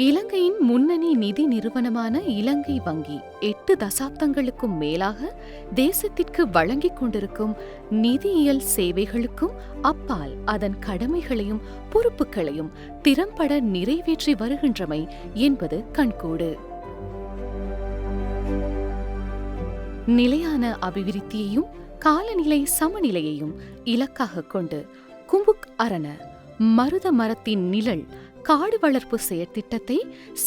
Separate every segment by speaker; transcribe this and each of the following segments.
Speaker 1: இலங்கையின் முன்னணி நிதி நிறுவனமான இலங்கை வங்கி எட்டு தசாப்தங்களுக்கும் மேலாக தேசத்திற்கு வழங்கிக் கொண்டிருக்கும் நிதியியல் சேவைகளுக்கும் அப்பால் அதன் கடமைகளையும் பொறுப்புகளையும் திறம்பட நிறைவேற்றி வருகின்றமை என்பது கண்கூடு. நிலையான அபிவிருத்தியையும் காலநிலை சமநிலையையும் இலக்காக கொண்டு கும்புக் அரண மருத மரத்தின் நிழல் காடு வளர்ப்பு செயற்திட்டத்தை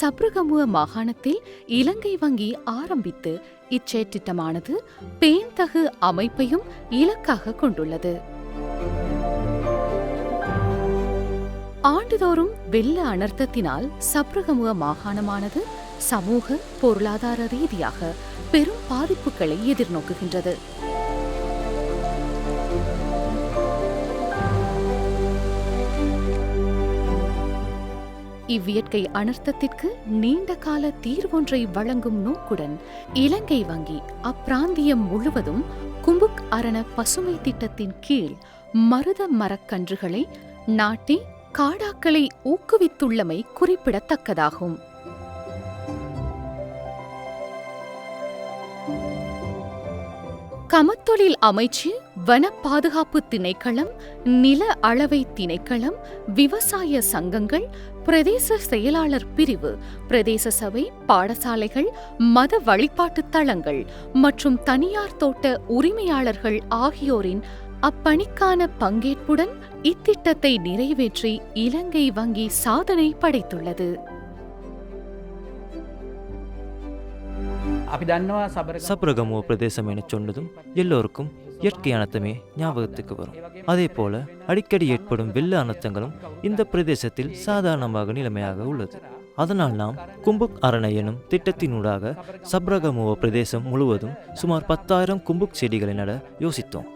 Speaker 1: சப்ரகமுவ மாகாணத்தில் இலங்கை வங்கி ஆரம்பித்து இச்செயற்திட்டமானது பேண்தகு அமைப்பையும் இலக்காக கொண்டுள்ளது. ஆண்டுதோறும் வெள்ள அனர்த்தத்தினால் சப்ரகமுவ மாகாணமானது சமூக பொருளாதார ரீதியாக பெரும் பாதிப்புகளை எதிர்நோக்குகின்றது. இவ்வியற்கை அனர்த்தத்திற்கு நீண்ட கால தீர்வொன்றை வழங்கும் நோக்குடன் இலங்கை வங்கி அப்பிராந்தியம் முழுவதும் கும்புக் அரண பசுமை திட்டத்தின் கீழ் மருத மரக்கன்றுகளை நாட்டி காடாக்களை ஊக்குவித்துள்ளமை குறிப்பிடத்தக்கதாகும். கமத்தொழில் அமைச்சு வன பாதுகாப்பு திணைக்களம் நில அளவை திணைக்களம் விவசாய சங்கங்கள் பிரதேச செயலாளர் பிரிவு பிரதேச சபை பாடசாலைகள் மத வழிபாட்டு தளங்கள் மற்றும் தனியார் தோட்ட உரிமையாளர்கள் ஆகியோரின் அப்பணிக்கான பங்கேற்புடன் இத்திட்டத்தை நிறைவேற்றி இலங்கை வங்கி சாதனை படைத்துள்ளது.
Speaker 2: ಸಬ್ರಗಮುವ ಪ್ರದೇಶ ಮೇನೆ ಚೊಂಡದು ಎಲ್ಲೋರ್ಕುಂ இயற்கை அனர்த்தமே ஞாபகத்துக்கு வரும். அதே போல அடிக்கடி ஏற்படும் வெள்ள அனர்த்தங்களும் இந்த பிரதேசத்தில் சாதாரணமாக நிலைமையாக உள்ளது. அதனால் நாம் கும்புக் அரணை எனும் திட்டத்தினூடாக சப்ரகமுவ பிரதேசம் முழுவதும் சுமார் பத்தாயிரம் கும்புக் செடிகளை நட யோசித்தோம்.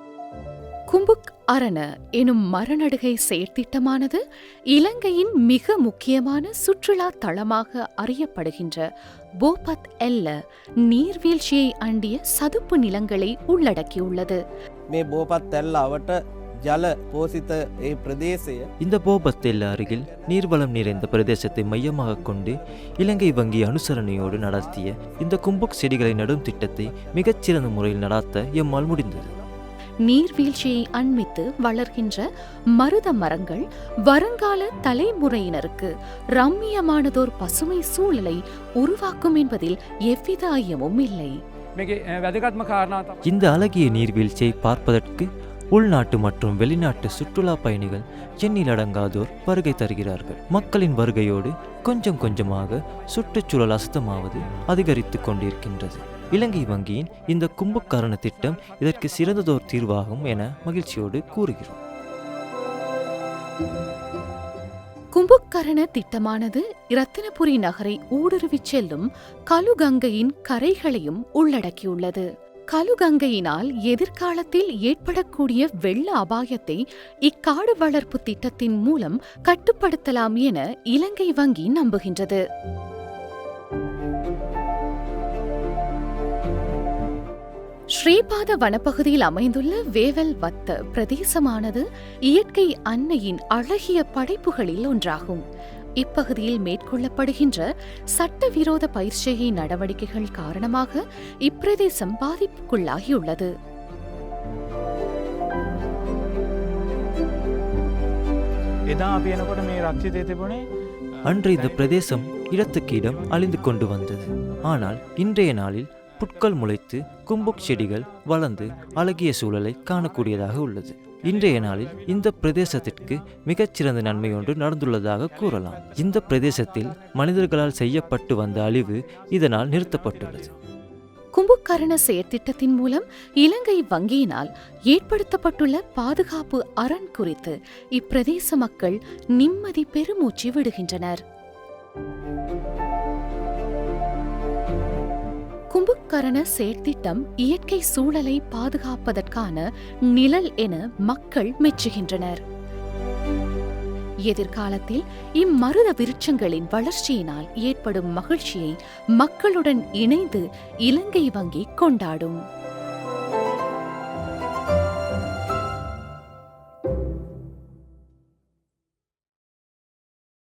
Speaker 1: கும்புக் அரண எனும் மரநடுகை செயற்திட்டமானது இலங்கையின் மிக முக்கியமான சுற்றுலா தளமாக அறியப்படுகின்ற போபத் எல்ல நீர்வீழ்ச்சியை அண்டிய சதுப்பு நிலங்களை உள்ளடக்கியுள்ளது.
Speaker 3: மே போபத் எல்லாவட்ட ஜல போசித்த பிரதேச
Speaker 2: இந்த போபத் போபஸ்தெல்ல அருகில் நீர்வளம் நிறைந்த பிரதேசத்தை மையமாக கொண்டு இலங்கை வங்கி அனுசரணையோடு நடத்திய இந்த கும்புக் செடிகளை நடும் திட்டத்தை மிகச்சிறந்த முறையில் நடாத்த எம்மால் முடிந்தது.
Speaker 1: நீர்வீழ்ச்சியை அண்மித்து வளர்கின்ற மருத மரங்கள் வருங்கால தலைமுறையினருக்கு ரம்மியமானதோர் பசுமை சூழலை உருவாக்கும் என்பதில் எவ்வித ஐயமும் இல்லை.
Speaker 2: இந்த அழகிய நீர்வீழ்ச்சியை பார்ப்பதற்கு உள்நாட்டு மற்றும் வெளிநாட்டு சுற்றுலா பயணிகள் எண்ணிலடங்காதோர் வருகை தருகிறார்கள். மக்களின் வருகையோடு கொஞ்சம் கொஞ்சமாக சுற்றுச்சூழல் அசுத்தமாவது அதிகரித்து கொண்டிருக்கின்றது. இலங்கை வங்கியின் இந்த கும்புக்காரண திட்டம் இதற்கு சிறந்ததோர் தீர்வாகும் என மகிழ்ச்சியோடு கூறுகிறோம்.
Speaker 1: கும்புக்கரண திட்டமானது இரத்தினபுரி நகரை ஊடுருவிச் செல்லும் கலுகங்கையின் கரைகளையும் உள்ளடக்கியுள்ளது. கலுகங்கையினால் எதிர்காலத்தில் ஏற்படக்கூடிய வெள்ள அபாயத்தை இக்காடு வளர்ப்பு திட்டத்தின் மூலம் கட்டுப்படுத்தலாம் என இலங்கை வங்கி நம்புகின்றது. ஸ்ரீபாத வனப்பகுதியில் அமைந்துள்ள வேவல் வத்த பிரதேசமானது இயற்கை அன்னையின் அழகிய படைப்புகளில் ஒன்றாகும். இப்பகுதியில் மேற்கொள்ளப்படுகின்ற சட்டவிரோத பயிற்சிகை நடவடிக்கைகள் காரணமாக இப்பிரதேசம் பாதிப்புக்குள்ளாகியுள்ளது.
Speaker 2: அன்று இந்த பிரதேசம் இடத்துக்கு இடம் அழிந்து கொண்டு வந்தது. ஆனால் இன்றைய நாளில் புட்கள் முளைத்து கும்புக் செடிகள் வளர்ந்து அழகிய சூழலை காணக்கூடியதாக உள்ளது. இன்றைய நாளில் இந்த பிரதேசத்திற்கு மிகச்சிறந்த நன்மை ஒன்று நடந்துள்ளதாக கூறலாம். இந்த பிரதேசத்தில் மனிதர்களால் செய்யப்பட்டு வந்த அழிவு இதனால் நிறுத்தப்பட்டுள்ளது.
Speaker 1: கும்புக்கரண செயற்திட்டத்தின் மூலம் இலங்கை வங்கியினால் ஏற்படுத்தப்பட்டுள்ள பாதுகாப்பு அரண் குறித்து இப்பிரதேச மக்கள் நிம்மதி பெருமூச்சு விடுகின்றனர். கும்புக்கரண செயற்திட்டம் இயற்கை சூழலை பாதுகாப்பதற்கான நிழல் என மக்கள் மெச்சுகின்றனர். எதிர்காலத்தில் இம்மருத விருட்சங்களின் வளர்ச்சியினால் ஏற்படும் மகிழ்ச்சியை மக்களுடன் இணைந்து இலங்கை வங்கி கொண்டாடும்.